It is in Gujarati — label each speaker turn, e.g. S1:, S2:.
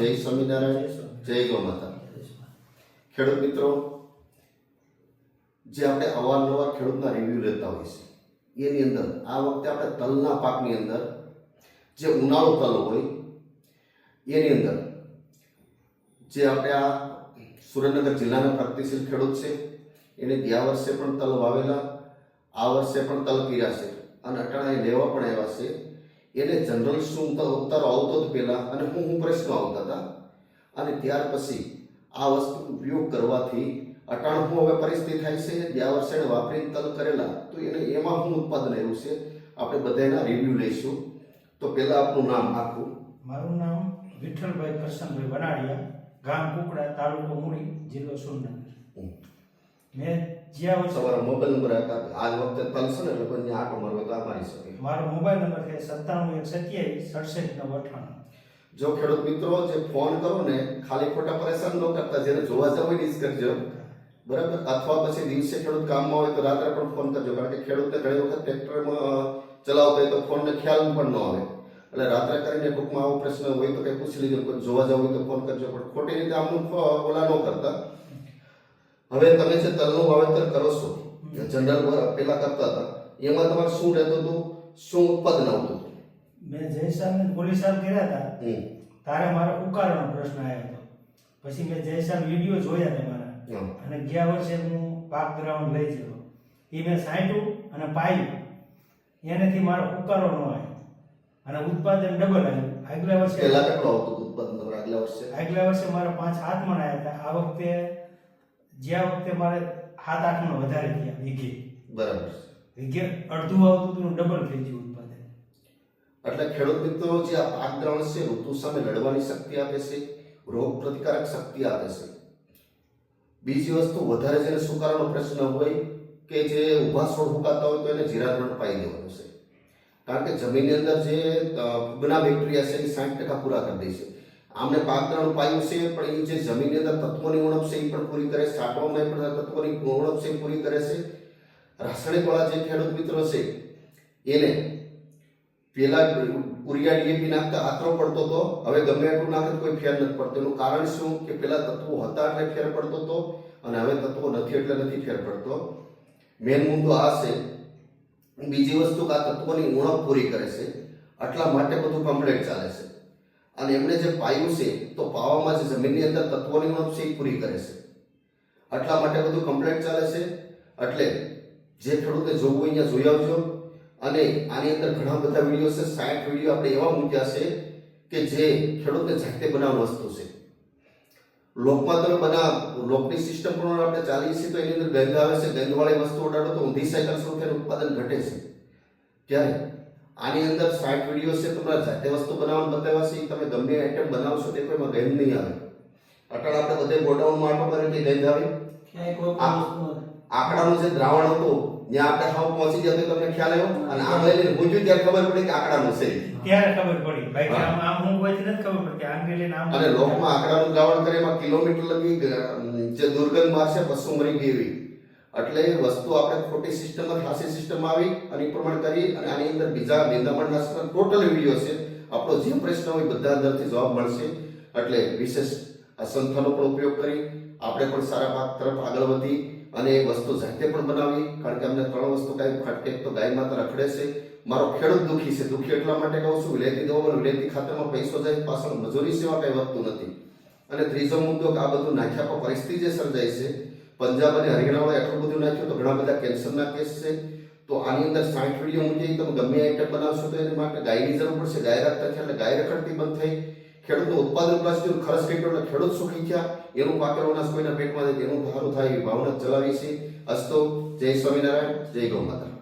S1: જય સ્વામિનારાયણ, જય ગૌ માતા. ખેડૂત મિત્રો, જે આપણે અવારનવાર ખેડૂતના રિવ્યૂ લેતા હોય છે એની અંદર, આ વખતે આપણે તલના પાકની અંદર જે ઉનાળુ તલ હોય, એની અંદર, જે આપણે આ સુરેન્દ્રનગર જિલ્લાના પ્રગતિશીલ ખેડૂત છે, એને ગયા વર્ષે પણ તલ વાવેલા, આ વર્ષે પણ તલ પીરા છે, અને અટાણા લેવા પણ આવ્યા છે એને જનરલ શું ઉતારો આવતો હતો પહેલાં અને હું હું પ્રશ્નો આવતા હતા. અને ત્યાર પછી આ વસ્તુ ઉપયોગ કરવાથી અટાણ હું હવે પરિસ્થિતિ થાય છે. ગયા વર્ષે વાપરીને તલ કરેલા. તો એને એમાં હું ઉત્પાદન આવ્યું છે? આપણે બધા એના રિવ્યૂ લઈશું. તો પહેલાં આપનું નામ આખું.
S2: મારું નામ વિઠ્ઠલભાઈ કરશનભાઈ વનાડિયા ગામ કુકડા તાલુકો મૂળી જિલ્લો સુરનગર મેં જ્યાં વર્ષે
S1: તમારો મોબાઈલ નંબર હતા આજ વખતે તલ ને એટલે કોઈ આટો મારવો તો આ મારી શકે.
S2: મારો મોબાઈલ નંબર છે સત્તાણું એક સત્યાવીસ સડસઠ નવ અઠાણું.
S1: જો ખેડૂત મિત્રો જે ફોન કરો ને ખાલી ખોટા પરેશાન ન કરતા જેને જોવા જવું હોય જ કરજો. બરાબર? અથવા પછી દિવસે ખેડૂત કામમાં હોય તો રાત્રે પણ ફોન કરજો. કારણ કે ખેડૂતને ઘણી વખત ટ્રેક્ટરમાં ચલાવતો હોય તો ફોનને ખ્યાલ પણ ન આવે. એટલે રાત્રે કરીને બુકમાં આવો પ્રશ્ન હોય તો કંઈ પૂછી લીધો જોવા જવું હોય તો ફોન કરજો. પણ ખોટી રીતે આમનું ઓલા ન કરતા. હવે તમે જે તલનું વાવેતર કરો છો જનરલ પેલા કરતા હતા એમાં તમારે શું રહેતું હતું? શું ઉત્પાદન આવતું હતું?
S2: મેં જયસાલ ને પોલીસાલ કર્યા હતા. તારે મારો ઉકાળવાનો પ્રશ્ન આવ્યો હતો. પછી મેં જયસાલ વીડિયો જોયા તમારા. અને ગયા વર્ષે હું પાક ગ્રાઉન્ડ લઈ ગયો. એ મેં સાંટ્યું અને પાયું. એનાથી મારો ઉકાળો ન આવ્યો. અને ઉત્પાદન ડબલ આવ્યું. આગલા વર્ષે
S1: પહેલા કેટલો આવતું ઉત્પાદન આગલા વર્ષે?
S2: આગલા વર્ષે મારા પાંચ હાથ મનાયા આવ્યા હતા. આ વખતે જ્યાં વખતે મારે સાત આઠ મણ વધારે થયા વીઘે
S1: બરાબર.
S2: વીઘે અડધું આવતું હતું ડબલ થઈ ગયું ઉત્પાદન.
S1: એટલે ખેડૂત મિત્રો જે આ પાક દ્રાવણ છે ઋતુ સામે લડવાની શક્તિ આપે છે રોગ પ્રતિકારક શક્તિ આપે છે. બીજી વસ્તુ વધારે જેને સુકારાનો પ્રશ્ન હોય કે જે ઊભા છોડ ફૂંકાતા હોય તો એને જીરાધરણ પાઈ દેવાનું છે. કારણ કે જમીનની અંદર જે બના બેક્ટેરિયા છે એ સાઠ ટકા પૂરા કરી દે છે. આમને પાક દ્રાવણ પાયું છે, પણ એ જે જમીનની અંદર તત્વોની ઉણપ છે, એ પણ પૂરી કરે છે છાંટવામાં પણ તત્વોની ઉણપ છે પૂરી કરે છે. રાસાયણિક વાળા જે ખેડૂત મિત્રો છે, એને પેલા ઉરિયા ડીએપી નાખતા આતરો પડતો હતો હવે ગમે એટલું નાખે કોઈ ફેર નથી પડતો. એનું કારણ શું? કે પેલા તત્વો હતા એટલે ફેર પડતો હતો અને હવે તત્વો નથી એટલે નથી ફેર પડતો. મેન મુદ્દો આ છે, બીજી વસ્તુ કે આ તત્વોની ઉણપ પૂરી કરે છે. આટલા માટે બધું કમ્પ્લેટ ચાલે છે. અને એમણે જે પાયું છે, તો પાવામાં જે જમીનની અંદર તત્વોની ઉણપ છે, એ પૂરી કરે છે. આટલા માટે બધું કમ્પ્લેટ ચાલે છે. એટલે જે ખેડૂતે જોવું અહીંયા જોઈ આવજો. અને આની અંદર ઘણા બધા વીડિયો છે, સાઠ વીડિયો આપણે એવા મૂક્યા છે કે જે ખેડૂતને જાતે બનાવવા વસ્તુ છે. લોકમાં તમે બના, લોકની સિસ્ટમ પ્રમાણે આપણે ચાલીએ છીએ, તો એની અંદર ગંધ આવે છે. ગંધવાળી વસ્તુ ઉડાડો તો ઊંધી સાયકલ સંખ્યાનું ઉત્પાદન ઘટે છે. ત્યારે આની અંદર સાઠ વીડિયો છે તમારે જાતે વસ્તુ બનાવવાનું બતાવ્યા છે. તમે ગમે આઈટમ બનાવશો તે કોઈમાં ગેમ નહીં આવે. અટલ આપણે બધે ગોડાઉનમાં આટો કરે કે ગેમ આવે. આંકડાનું જે દ્રાવણ હતું ત્યાં આપણે હાવ પહોંચી ગયા તો તમને ખ્યાલ આવ્યો? અને આ લઈને પૂછ્યું ત્યારે ખબર પડી કે આંકડાનું છે.
S2: ત્યારે ખબર પડી. ભાઈ આમ આમ હું કોઈ નથી ખબર પડતી આમ
S1: અને લોકમાં આંકડાનું દ્રાવણ કરે એમાં કિલોમીટર લગી જે દુર્ગંધ મારશે પશુ મરી ગઈ એવી. એટલે વસ્તુ આપણે ખોટી સિસ્ટમમાં ખાસી સિસ્ટમમાં આવી અને પ્રમાણ કરી અને આની અંદર બીજા નિંદામણના ટોટલ વીડિયો છે. આપણો જે પ્રશ્ન હોય બધા અંદરથી જવાબ મળશે. એટલે વિશેષ આ સંસ્થાનો પણ ઉપયોગ કરી, આપણે પણ સારા પાક તરફ આગળ વધી અને એ વસ્તુ જાતે પણ બનાવી, કારણ કે અમને ત્રણ વસ્તુ કાંઈ ખટકે તો ગાય માતા રખડે છે. મારો ખેડૂત દુઃખી છે. દુઃખી એટલા માટે કહું છું, વિલેતી દવા વિલેતી ખાતરમાં પૈસો જાય પાછળ મજૂરી સેવા કઈ વધતું નથી. અને ત્રીજો મુદ્દો આ બધું નાખ્યા પર પરિસ્થિતિ જે સર્જાય છે પંજાબ અને હરિયાણાવાળા એટલું બધું નાખ્યું તો ઘણા બધા કેન્સરના કેસ છે. તો આની અંદર સાઠ વીડિયો મૂકી તમે ગમે આઈટમ બનાવશો તો એની માટે ગાયની જરૂર પડશે. ગાય રાખતા છે એટલે ગાય રખડતી બંધ થઈ. ખેડૂતનું ઉત્પાદન પ્લાસ્ટિક ખર્ચ કર્યો એટલે ખેડૂત સુખી થયા. એનું પાકેલો અનાજ કોઈના પેટમાં જાય એનું સારું થાય એવી ભાવના ચલાવી છે. અસ્તો, જય સ્વામિનારાયણ, જય ગૌ માતા.